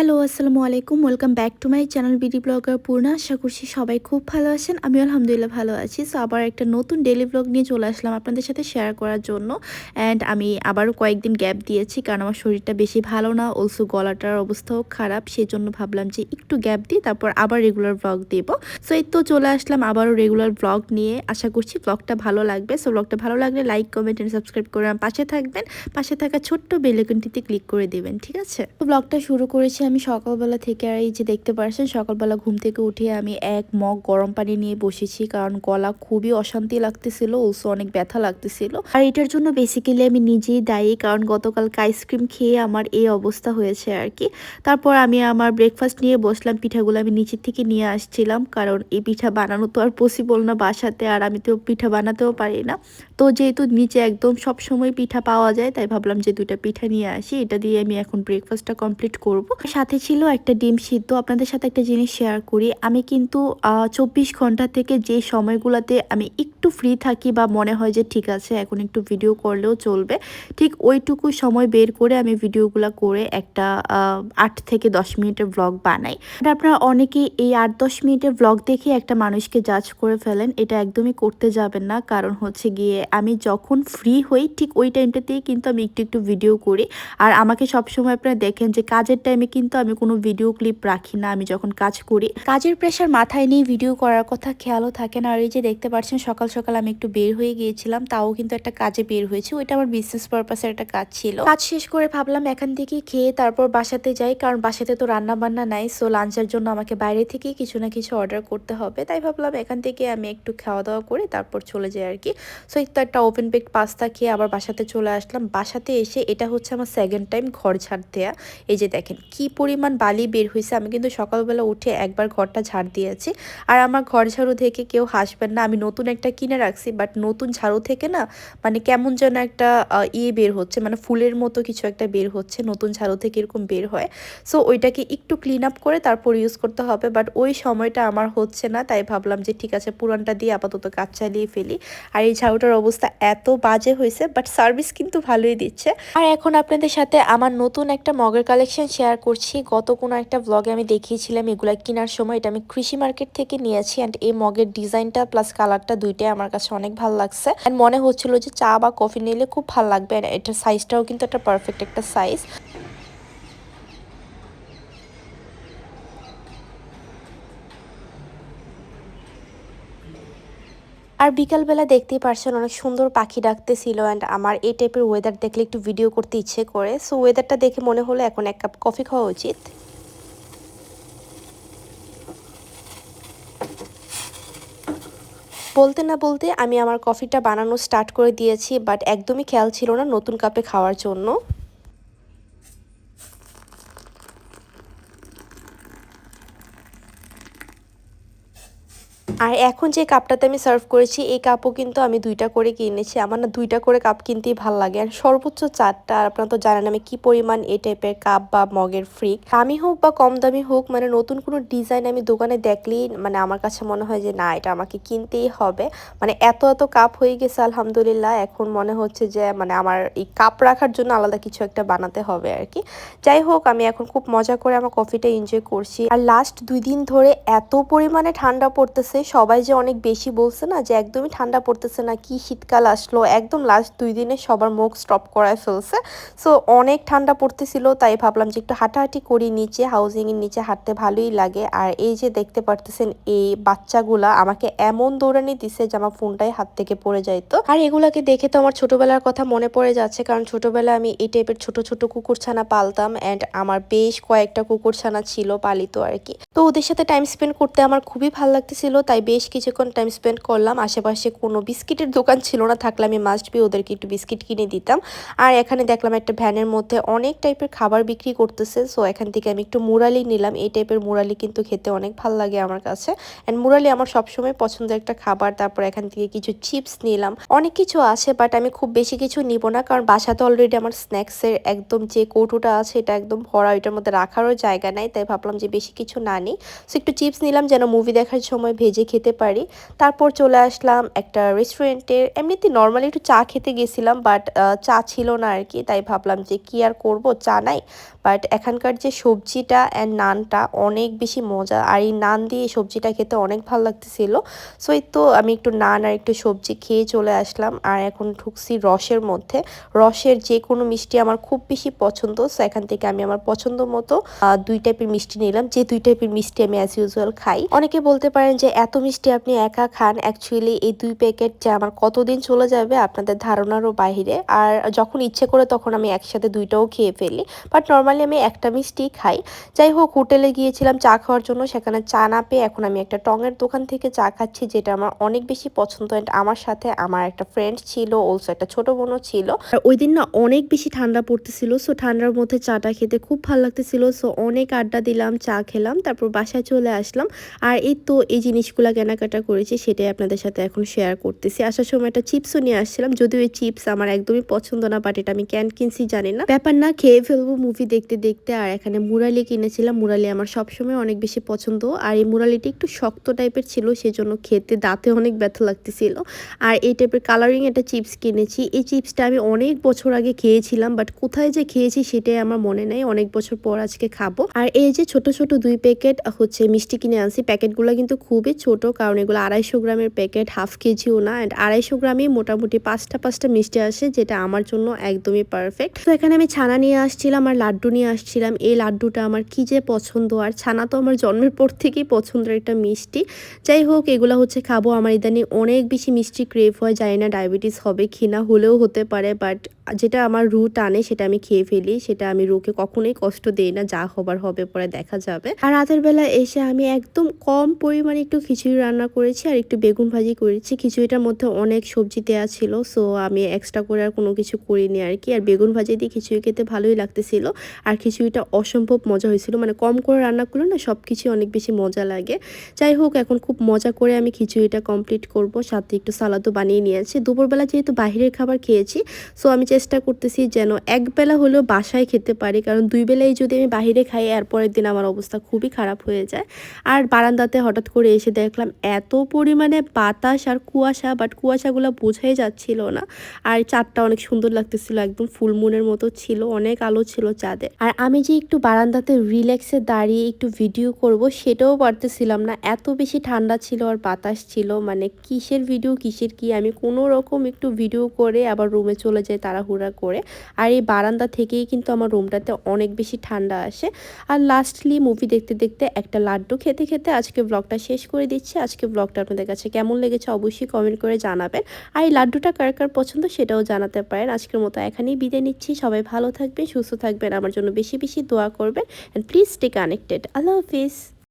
Hello, আসসালামু আলাইকুম। Welcome back to my channel BD blogger Purna আশা করছি সবাই খুব ভালো আছেন। আমি আলহামদুলিল্লাহ ভালো আছি। সো আবার একটা নতুন ডেলি ব্লগ নিয়ে চলে আসলাম আপনাদের সাথে শেয়ার করার জন্য। অ্যান্ড আমি আবারও কয়েকদিন গ্যাপ দিয়েছি, কারণ আমার শরীরটা বেশি ভালো না অলসো গলাটার অবস্থাও খারাপ। সেই জন্য ভাবলাম যে একটু গ্যাপ দিই, তারপর আবার রেগুলার ব্লগ দেব। সো এই তো চলে আসলাম আবারও রেগুলার ব্লগ নিয়ে। আশা করছি ব্লগটা ভালো লাগবে। সো ব্লগটা ভালো লাগলে লাইক কমেন্ট অ্যান্ড সাবস্ক্রাইব করে আমার পাশে থাকবেন। পাশে থাকা ছোট্ট বেলেকনটিতে ক্লিক করে দেবেন, ঠিক আছে? ব্লগটা শুরু করেছি আমি সকালবেলা থেকে আর এই যে দেখতে পাচ্ছেন সকালবেলা ঘুম থেকে উঠে আমি এক মগ গরম পানি নিয়ে বসেছি। কারণ গলা খুবই অশান্তি লাগতেছিল অলসো অনেক ব্যথা লাগতেছিল। আর এটার জন্য বেসিক্যালি আমি নিজেই দায়ী, কারণ গতকালকে আইসক্রিম খেয়ে আমার এই অবস্থা হয়েছে আর কি তারপর আমি আমার ব্রেকফাস্ট নিয়ে বসলাম, পিঠাগুলো আমি নিচের থেকে নিয়ে আসছিলাম। কারণ এই পিঠা বানানো তো আর পসিবল না বাসাতে, আর আমি তো পিঠা বানাতেও পারি না। তো যেহেতু নিচে একদম সব সময় পিঠা পাওয়া যায়, তাই ভাবলাম যে দুইটা পিঠা নিয়ে আসি। এটা দিয়ে আমি এখন ব্রেকফাস্টটা কমপ্লিট করব। সাথে ছিল একটা ডিম সিদ্ধ। আপনাদের সাথে একটা জিনিস শেয়ার করি। আমি কিন্তু চব্বিশ ঘণ্টা থেকে যে সময়গুলোতে আমি একটু ফ্রি থাকি বা মনে হয় যে ঠিক আছে, এখন একটু ভিডিও করলেও চলবে। ঠিক ওইটুকু সময় বের করে আমি ভিডিওগুলো করে একটা আট থেকে দশ মিনিটের ব্লগ বানাই। আপনারা অনেকেই এই আট দশ মিনিটের ব্লগ দেখে একটা মানুষকে জাজ করে ফেলেন, এটা একদমই করতে যাবেন না। কারণ হচ্ছে গিয়ে আমি যখন ফ্রি হই, ঠিক ওই টাইমটাতেই কিন্তু আমি একটু একটু ভিডিও করি। আর আমাকে সবসময় আপনারা দেখেন যে কাজের টাইমে কিন্তু আমি কোনো ভিডিও ক্লিপ রাখি না, আমি যখন কাজ করি। কাজের প্রেশার মাথায় নিয়ে ভিডিও করার কথা খেয়ালও থাকে না। আর এই যে দেখতে পাচ্ছেন সকাল আমি একটু বের হয়ে গিয়েছিলাম, তাও কিন্তু একটা কাজে বের হয়েছে। ওইটা আমার বিজনেস পারপাসের একটা কাজ ছিল। কাজ শেষ করে ভাবলাম এখান থেকে খেয়ে তারপর বাসাতে যাই, কারণ বাসাতে তো রান্না বান্না নাই সো লাঞ্চের জন্য আমাকে বাইরে থেকে কিছু না কিছু অর্ডার করতে হবে। তাই ভাবলাম এখান থেকে আমি একটু খাওয়া দাওয়া করে তারপর চলে যাই আর কি। সো তো একটা ওপেন বেক পাস্তা খেয়ে আবার বাসাতে চলে আসলাম। বাসাতে এসে এটা হচ্ছে আমার সেকেন্ড টাইম ঘর ঝাড় দেয়া। এই যে দেখেন, কি পরিমাণ বালি বের হয়েছে। আমি কিন্তু সকালবেলা উঠে একবার ঘরটা ঝাড় দিয়েছি। আর আমার ঘর ঝাড়ু থেকে কেউ হাসবেন না। আমি নতুন একটা কিনে রাখছি বাট নতুন ঝাড়ু থেকে না মানে কেমন যেন একটা ইয়ে বের হচ্ছে মানে ফুলের মতো কিছু একটা বের হচ্ছে, নতুন ঝাড়ু থেকে এরকম বের হয়। সো ওইটাকে একটু ক্লিন আপ করে তারপর ইউজ করতে হবে বাট ওই সময়টা আমার হচ্ছে না, তাই ভাবলাম যে ঠিক আছে পুরানটা দিয়ে আপাতত কাজ চালিয়ে ফেলি। আর এই ঝাড়ুটার অবস্থা এত বাজে হয়েছে বাট সার্ভিস কিন্তু ভালোই দিচ্ছে। আর এখন আপনাদের সাথে আমার নতুন একটা মগের কালেকশন শেয়ার করছি। গত কোনো একটা ব্লগে আমি দেখিয়েছিলাম এগুলা কেনার সময়, এটা আমি কৃষি মার্কেট থেকে নিয়েছি অ্যান্ড এই মগের ডিজাইনটা প্লাস কালারটা দুইটাই আমার কাছে অনেক ভালো লাগছে। অ্যান্ড মনে হচ্ছিল যে চা বা কফি নিলে খুব ভালো লাগবে। এটার সাইজটাও কিন্তু একটা পারফেক্ট একটা সাইজ আর বিকালবেলা দেখতেই পারছেন অনেক সুন্দর পাখি ডাকতেছিল। অ্যান্ড আমার এই টাইপের ওয়েদার দেখলে একটু ভিডিও করতে ইচ্ছে করে। সো ওয়েদারটা দেখে মনে হলো এখন এক কাপ কফি খাওয়া উচিত। বলতে না বলতে আমি আমার কফিটা বানানো স্টার্ট করে দিয়েছি বাট একদমই খেয়াল ছিল না নতুন কাপে খাওয়ার জন্য। আর এখন যে কাপটাতে আমি সার্ভ করেছি, এই কাপও কিন্তু আমি দুইটা করে কিনেছি আমার না দুইটা করে কাপ কিনতেই ভালো লাগে। আর সর্বোচ্চ চারটা, আর আপনারা তো জানেন আমি কি পরিমাণ এই টাইপের কাপ বা মগের ফ্রিক দামি হোক বা কম দামি হোক মানে নতুন কোনো ডিজাইন আমি দোকানে দেখলেই মানে আমার কাছে মনে হয় যে, না, এটা আমাকে কিনতেই হবে। মানে এত এত কাপ হয়ে গেছে, আলহামদুলিল্লাহ। এখন মনে হচ্ছে যে মানে আমার এই কাপ রাখার জন্য আলাদা কিছু একটা বানাতে হবে আর কি যাই হোক, আমি এখন খুব মজা করে আমার কফিটা এনজয় করছি। আর লাস্ট দুই দিন ধরে এত পরিমাণে ঠান্ডা পড়তেছে সবাই যে অনেক বেশি বলছে না যে একদমই ঠান্ডা পড়তেছে না, কি শীতকাল আসলো, একদম লাস্ট দুই দিনে সবার মুখ স্টপ করায় ফেলছে। সো অনেক ঠান্ডা পড়তেছিল, তাই ভাবলাম যে একটু হাঁটাহাঁটি করি, নিচে হাউজিংয়ের নিচে হাঁটতে ভালোই লাগে। আর এই যে দেখতে পারতেছেন এই বাচ্চাগুলা আমাকে এমন দৌড়ানি দিছে যে আমার ফোনটাই হাত থেকে পড়ে যাইতো। আর এগুলাকে দেখে তো আমার ছোটবেলার কথা মনে পড়ে যাচ্ছে, কারণ ছোটবেলায় আমি এই টাইপের ছোট ছোট কুকুরছানা পালতাম অ্যান্ড আমার বেশ কয়েকটা কুকুরছানা ছিল পালিত আর কি। তো ওদের সাথে টাইম স্পেন্ড করতে আমার খুবই ভালো লাগতেছিল তাই বেশ কিছুক্ষণ টাইম স্পেন্ড করলাম। আশেপাশে কোনো বিস্কিটের দোকান ছিল না, থাকলে আমি মাস্ট বি ওদেরকে একটু বিস্কিট কিনে দিতাম। আর এখানে দেখলাম একটা ভ্যানের মধ্যে অনেক টাইপের খাবার বিক্রি করতেছে। সো এখান থেকে আমি একটু মুরালি নিলাম। এই টাইপের মুরালি কিন্তু খেতে অনেক ভালো লাগে আমার কাছে। অ্যান্ড মুরালি আমার সবসময় পছন্দের একটা খাবার। তারপর এখান থেকে কিছু চিপস নিলাম। অনেক কিছু আছে বাট আমি খুব বেশি কিছু নিব না। কারণ বাসাতে অলরেডি আমার স্ন্যাক্সের একদম যে কৌটোটা আছে, এটা একদম ভরা, ওইটার মধ্যে রাখারও জায়গা নাই। তাই ভাবলাম যে বেশি কিছু না নিই। সো একটু চিপস নিলাম যেন মুভি দেখার সময় ভেজে খেতে পারি। তারপর চলে আসলাম একটা রেস্টুরেন্টের এমনিতে নর্মালি একটু চা খেতে গেছিলাম বাট চা ছিল না আর কি তাই ভাবলাম যে কি আর করব? চা নাই। বাট এখানকার যে সবজিটা অ্যান্ড নানটা অনেক বেশি মজা। আর এই নান দিয়ে সবজিটা খেতে অনেক ভালো লাগতেছিল। সো এই তো আমি একটু নান আর একটু সবজি খেয়ে চলে আসলাম। আর এখন ঢুকছি রসের মধ্যে। রসের যে কোনো মিষ্টি আমার খুব বেশি পছন্দ। সো এখান থেকে আমি আমার পছন্দ মতো দুই টাইপের মিষ্টি নিলাম। যে দুই টাইপের মিষ্টি আমি অ্যাজ ইউজুয়াল খাই। অনেকে বলতে পারেন যে এত মিষ্টি আপনি একা খান। অ্যাকচুয়ালি এই দুই প্যাকেট যে আমার কতদিন চলে যাবে আপনাদের ধারণারও বাইরে। আর যখন ইচ্ছে করে তখন আমি একসাথে দুইটাও খেয়ে ফেলি। বাট নর্মালি আমি একটা মিষ্টি খাই। যাই হোক, হোটেলে গিয়েছিলাম, চা খাওয়ার জন্য। সেখানে চা না পেয়ে এখন আমি একটা টঙের দোকান থেকে চা খাচ্ছি, যেটা আমার অনেক বেশি পছন্দ। অ্যান্ড আমার সাথে আমার একটা ফ্রেন্ড ছিল অলসো একটা ছোট বোনও ছিল। ওই দিন না অনেক বেশি ঠান্ডা পড়তেছিল। সো ঠান্ডার মধ্যে চাটা খেতে খুব ভালো লাগতেছিল। সো অনেক আড্ডা দিলাম, চা খেলাম, তারপর বাসায় চলে আসলাম। আর এই তো এই জিনিসগুলো কেনাকাটা করেছি, সেটাই আপনাদের সাথে এখন শেয়ার করতেছি। আসার সময় একটা চিপসও নিয়ে আসছিলাম। যদিও এই চিপস আমার একদমই পছন্দ না বাট এটা আমি ক্যান কিনছি জানি না। ব্যাপার না, খেয়ে ফেলব মুভি দেখতে দেখতে আর এখানে মুরালি কিনেছিলাম। মুরালি আমার সবসময় অনেক বেশি পছন্দ। আর এই মুরালিটি একটু শক্ত টাইপের ছিল, সেজন্য খেতে, দাঁতে অনেক ব্যথা লাগতেছিল। আর এই টাইপের কালারিং একটা চিপস কিনেছি। এই চিপসটা আমি অনেক বছর আগে খেয়েছিলাম বাট কোথায় যে খেয়েছি সেটাই আমার মনে নেই। অনেক বছর পর আজকে খাব। আর এই যে ছোট ছোট দুই প্যাকেট হচ্ছে মিষ্টি কিনে আনছি। প্যাকেটগুলো কিন্তু খুবই ছোট, কারণ এগুলো আড়াইশো গ্রামের প্যাকেট হাফ কেজিও না। অ্যান্ড আড়াইশো গ্রামে মোটামুটি পাঁচটা পাঁচটা মিষ্টি আসে, যেটা আমার জন্য একদমই পারফেক্ট তো এখানে আমি ছানা নিয়ে আসছিলাম আর লাড্ডু নিয়ে আসছিলাম, এই লাড্ডুটা আমার কি যে পছন্দ। আর ছানা তো আমার জন্মের পর থেকেই পছন্দের একটা মিষ্টি। যাই হোক, এগুলো হচ্ছে খাব। আমার ইদানি অনেক বেশি মিষ্টি ক্রেভ হয়। জানি না ডায়াবেটিস হবে কি না হলেও হতে পারে বাট যেটা আমার রু টানে সেটা আমি খেয়ে ফেলি, সেটা আমি রুকে কখনোই কষ্ট দেই না, যা হবার হবে পরে দেখা যাবে। আর রাতের বেলা এসে আমি একদম কম পরিমাণে একটু খিচুড়ি রান্না করেছি আর একটু বেগুন ভাজি করেছি। খিচুড়িটার মধ্যে অনেক সবজি দেওয়া ছিল সো আমি এক্সট্রা করে আর কোনো কিছু করিনি আর কি। আর বেগুন ভাজি দিয়ে খিচুড়ি খেতে ভালোই লাগতেছিল। আর খিচুড়িটা অসম্ভব মজা হয়েছিল মানে কম করে রান্না করলে না সব কিছু অনেক বেশি মজা লাগে। যাই হোক, এখন খুব মজা করে আমি খিচুড়িটা কমপ্লিট করব, সাথে একটু সালাদও বানিয়ে নিয়েছি। দুপুরবেলা যেহেতু বাইরের খাবার খেয়েছি সো আমি চেষ্টা করতেছি যেন এক বেলা হলেও বাসায় খেতে পারি। কারণ দুই বেলায় যদি আমি বাইরে খাই আর পরের দিন আমার অবস্থা খুবই খারাপ হয়ে যায়। আর বারান্দাতে হঠাৎ করে এসে দেখলাম এত পরিমাণে বাতাস আর কুয়াশা বাট কুয়াশাগুলো বোঝাই যাচ্ছিল না। আর চাঁদটা অনেক সুন্দর লাগতেছিল, একদম ফুলমুনের মতো ছিল, অনেক আলো ছিল চাঁদে আর আমি যে একটু বারান্দাতে রিল্যাক্সে দাঁড়িয়ে একটু ভিডিও করব, সেটাও পারতেছিলাম না। এত বেশি ঠান্ডা ছিল আর বাতাস ছিল মানে কিসের ভিডিও কিসের কি? আমি কোনো রকম একটু ভিডিও করে আবার রুমে চলে যাই তাড়াহুড়া করে। আর এই বারান্দা থেকেই কিন্তু আমার রুমটাতে অনেক বেশি ঠান্ডা আসে। আর লাস্টলি মুভি দেখতে দেখতে একটা লাড্ডু খেতে খেতে আজকে ব্লগটা শেষ করে দিচ্ছি। আজকে ব্লগটা আপনাদের কাছে কেমন লেগেছে অবশ্যই কমেন্ট করে জানাবেন। আর এই লাড্ডুটা কার কার পছন্দ সেটাও জানাতে পারেন। আজকের মতো এখানেই বিদায় নিচ্ছি। সবাই ভালো থাকবেন, সুস্থ থাকবেন। আমার জন্য বেশি বেশি দোয়া করবেন। অ্যান্ড প্লিজ স্টে কানেক্টেড আল্লাহ হাফিজ।